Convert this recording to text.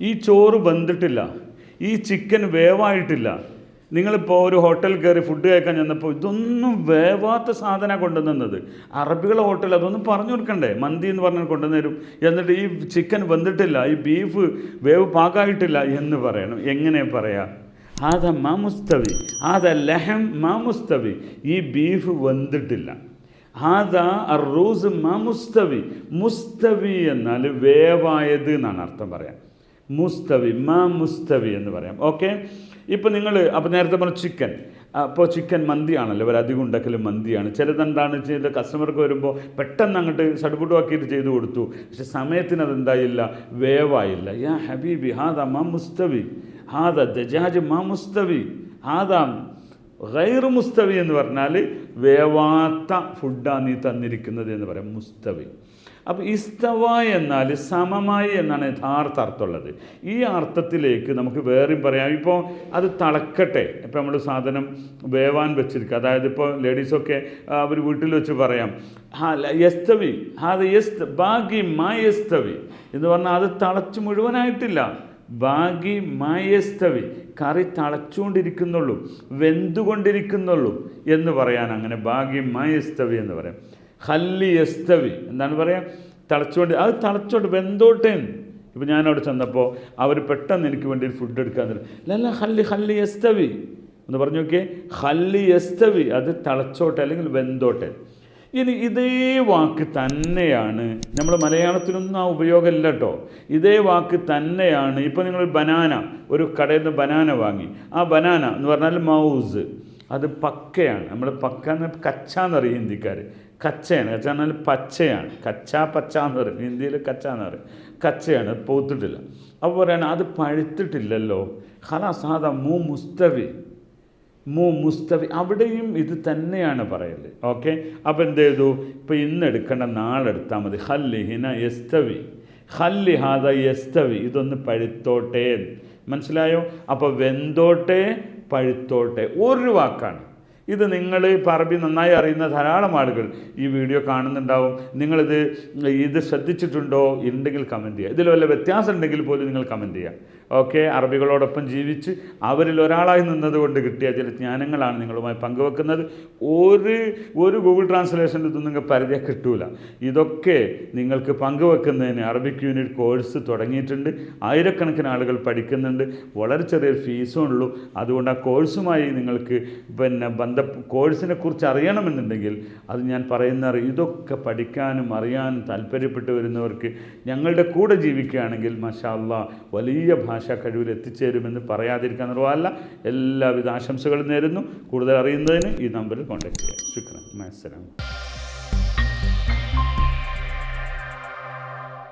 ഈ ചോറ് വെന്തിട്ടില്ല. ഈ ചിക്കൻ വേവായിട്ടില്ല. നിങ്ങളിപ്പോൾ ഒരു ഹോട്ടൽ കയറി ഫുഡ് കഴിക്കാൻ ചെന്നപ്പോൾ ഇതൊന്നും വേവാത്ത സാധനം കൊണ്ടുവന്നത്. അറബികളെ ഹോട്ടൽ അതൊന്നും പറഞ്ഞു കൊടുക്കണ്ടേ? മന്തി എന്ന് പറഞ്ഞാൽ കൊണ്ടുവന്നരും. എന്നിട്ട് ഈ ചിക്കൻ വെന്തിട്ടില്ല ഈ ബീഫ് വേവ് പാകായിട്ടില്ല എന്ന് പറയണം. എങ്ങനെ പറയാം? ആദ മാ മുസ്തവി ആദ ലഹം മാ മുസ്തവി ഈ ബീഫ് വെന്തിട്ടില്ല. ആദ അറൂസ് മാ മുസ്തവി മുസ്തവി എന്നാൽ വേവായത് എന്നാണ് അർത്ഥം പറയാം. മുസ്തവി മാ മുസ്തവി എന്ന് പറയാം. ഓക്കെ? ഇപ്പോൾ നിങ്ങൾ അപ്പോൾ നേരത്തെ പറഞ്ഞു ചിക്കൻ. അപ്പോൾ ചിക്കൻ മന്തിയാണല്ലോ ഇവർ അധികം ഉണ്ടാക്കലും മന്തിയാണ്. ചിലതെന്താണ് ചെയ്ത് കസ്റ്റമർക്ക് വരുമ്പോൾ പെട്ടെന്ന് അങ്ങോട്ട് സടുപുടുവാക്കിയിട്ട് ചെയ്ത് കൊടുത്തു. പക്ഷെ സമയത്തിന് അതെന്തായില്ല? വേവായില്ല. യാ ഹബീബി ഹാദ മാ മുസ്തവി. ഹാദ ദജാജ് മാ മുസ്തവി. ഹാദ ഗൈർ മുസ്തവി എന്ന് പറഞ്ഞാൽ വേവാത്ത ഫുഡാണ് നീ തന്നിരിക്കുന്നത് എന്ന് പറയാം മുസ്തവി. അപ്പോൾ ഇസ്തവ എന്നാൽ സമമായി എന്നാണ് യഥാർത്ഥ അർത്ഥമുള്ളത്. ഈ അർത്ഥത്തിലേക്ക് നമുക്ക് വേറെയും പറയാം. ഇപ്പോൾ അത് തളക്കട്ടെ. ഇപ്പോൾ നമ്മൾ സാധനം വേവാൻ വെച്ചിരിക്കുക. അതായത് ഇപ്പോൾ ലേഡീസൊക്കെ അവർ വീട്ടിൽ വെച്ച് പറയാം. ഹാ യസ്തവി. ഹാ യസ്ത് ബാഗി മാ യസ്തവി. എന്ന് പറഞ്ഞാൽ അത് തളച്ച് മുഴുവനായിട്ടില്ല. ബാഗി മായസ്തവി. കറി തളച്ചുകൊണ്ടിരിക്കുന്നുള്ളൂ വെന്തുകൊണ്ടിരിക്കുന്നുള്ളൂ എന്ന് പറയാൻ അങ്ങനെ ബാഗി മായസ്തവി എന്ന് പറയാം. ഹല്ലി എസ്തവി എന്താണ് പറയാം? തളച്ചുകൊണ്ട് അത് തളച്ചോട്ട് വെന്തോട്ടേ ഇപ്പം ഞാനവിടെ ചെന്നപ്പോൾ അവർ പെട്ടെന്ന് എനിക്ക് വേണ്ടി ഒരു ഫുഡ് എടുക്കാൻ തരും. ലല്ല ഹല്ലി ഹല്ലി എസ്തവി എന്ന് പറഞ്ഞു നോക്കിയേ. ഹല്ലി എസ്തവി അത് തളച്ചോട്ടെ അല്ലെങ്കിൽ വെന്തോട്ടെ. ഇനി ഇതേ വാക്ക് തന്നെയാണ്. നമ്മൾ മലയാളത്തിലൊന്നും ആ ഉപയോഗമില്ല കേട്ടോ ഇതേ വാക്ക് തന്നെയാണ്. ഇപ്പോൾ നിങ്ങൾ ബനാന ഒരു കടയിൽ നിന്ന് ബനാന വാങ്ങി. ആ ബനാന എന്ന് പറഞ്ഞാൽ മൗസ്. അത് പക്കയാണ്. നമ്മൾ പക്ക എന്ന് കച്ച എന്നറിയും ഹിന്ദിക്കാർ കച്ചയാണ്. കച്ച എന്നാൽ പച്ചയാണ്. കച്ച പച്ച എന്ന് പറയും. ഹിന്ദിയിൽ കച്ച എന്ന് പറയും. കച്ചയാണ്. പൂത്തിട്ടില്ല. അപ്പോൾ പറയണം അത് പഴുത്തിട്ടില്ലല്ലോ. ഹലാസാദ മൂ മുസ്തവി. മു മുസ്തഫി അവിടെയും ഇത് തന്നെയാണ് പറയൽ. ഓക്കെ? അപ്പോൾ എന്ത് ചെയ്തു? ഇപ്പോൾ ഇന്ന് എടുക്കേണ്ട നാളെ എടുത്താൽ മതി. ഹല്ലിഹിന യസ്തവി. ഹല്ലി ഹാദ യസ്തവി. ഇതൊന്ന് പഴുത്തോട്ടെ മനസ്സിലായോ? അപ്പോൾ വെന്തോട്ടെ പഴുത്തോട്ടെ. ഒരു വാക്കാണ്. ഇത് നിങ്ങൾ പറമ്പി നന്നായി അറിയുന്ന ധാരാളം ആളുകൾ ഈ വീഡിയോ കാണുന്നുണ്ടാവും. നിങ്ങളിത് ഇത് ശ്രദ്ധിച്ചിട്ടുണ്ടോ ഉണ്ടെങ്കിൽ കമന്റ് ചെയ്യുക ഇതിൽ വല്ല വ്യത്യാസം ഉണ്ടെങ്കിൽ പോലും നിങ്ങൾ കമന്റ് ചെയ്യുക ഓക്കെ അറബികളോടൊപ്പം ജീവിച്ച് അവരിൽ ഒരാളായി നിന്നതുകൊണ്ട് കിട്ടിയ ചില ജ്ഞാനങ്ങളാണ് നിങ്ങളുമായി പങ്കുവെക്കുന്നത്. ഒരു ഒരു ഗൂഗിൾ ട്രാൻസ്ലേഷൻ ഇതൊന്നും നിങ്ങൾക്ക് പരിചയം കിട്ടൂല. ഇതൊക്കെ നിങ്ങൾക്ക് പങ്കുവെക്കുന്നതിന് അറബിക് യൂണിറ്റ് കോഴ്സ് തുടങ്ങിയിട്ടുണ്ട്. ആയിരക്കണക്കിന് ആളുകൾ പഠിക്കുന്നുണ്ട്. വളരെ ചെറിയൊരു ഫീസും ഉള്ളൂ. അതുകൊണ്ട് ആ കോഴ്സുമായി നിങ്ങൾക്ക് പിന്നെ ബന്ധ കോഴ്സിനെ കുറിച്ച് അറിയണമെന്നുണ്ടെങ്കിൽ അത് ഞാൻ പറയുന്ന ഇതൊക്കെ പഠിക്കാനും അറിയാനും താല്പര്യപ്പെട്ട് വരുന്നവർക്ക് ഞങ്ങളുടെ കൂടെ ജീവിക്കുകയാണെങ്കിൽ മഷാല്ല വലിയ ഭാഷാ കഴിവിൽ എത്തിച്ചേരുമെന്ന് പറയാതിരിക്കാൻ നിർവാല്ല എല്ലാവിധ ആശംസകളും നേരുന്നു. കൂടുതൽ അറിയുന്നതിന് ഈ നമ്പറിൽ കോൺടാക്ട് ചെയ്യാം ശുക്രൻ മത്സരം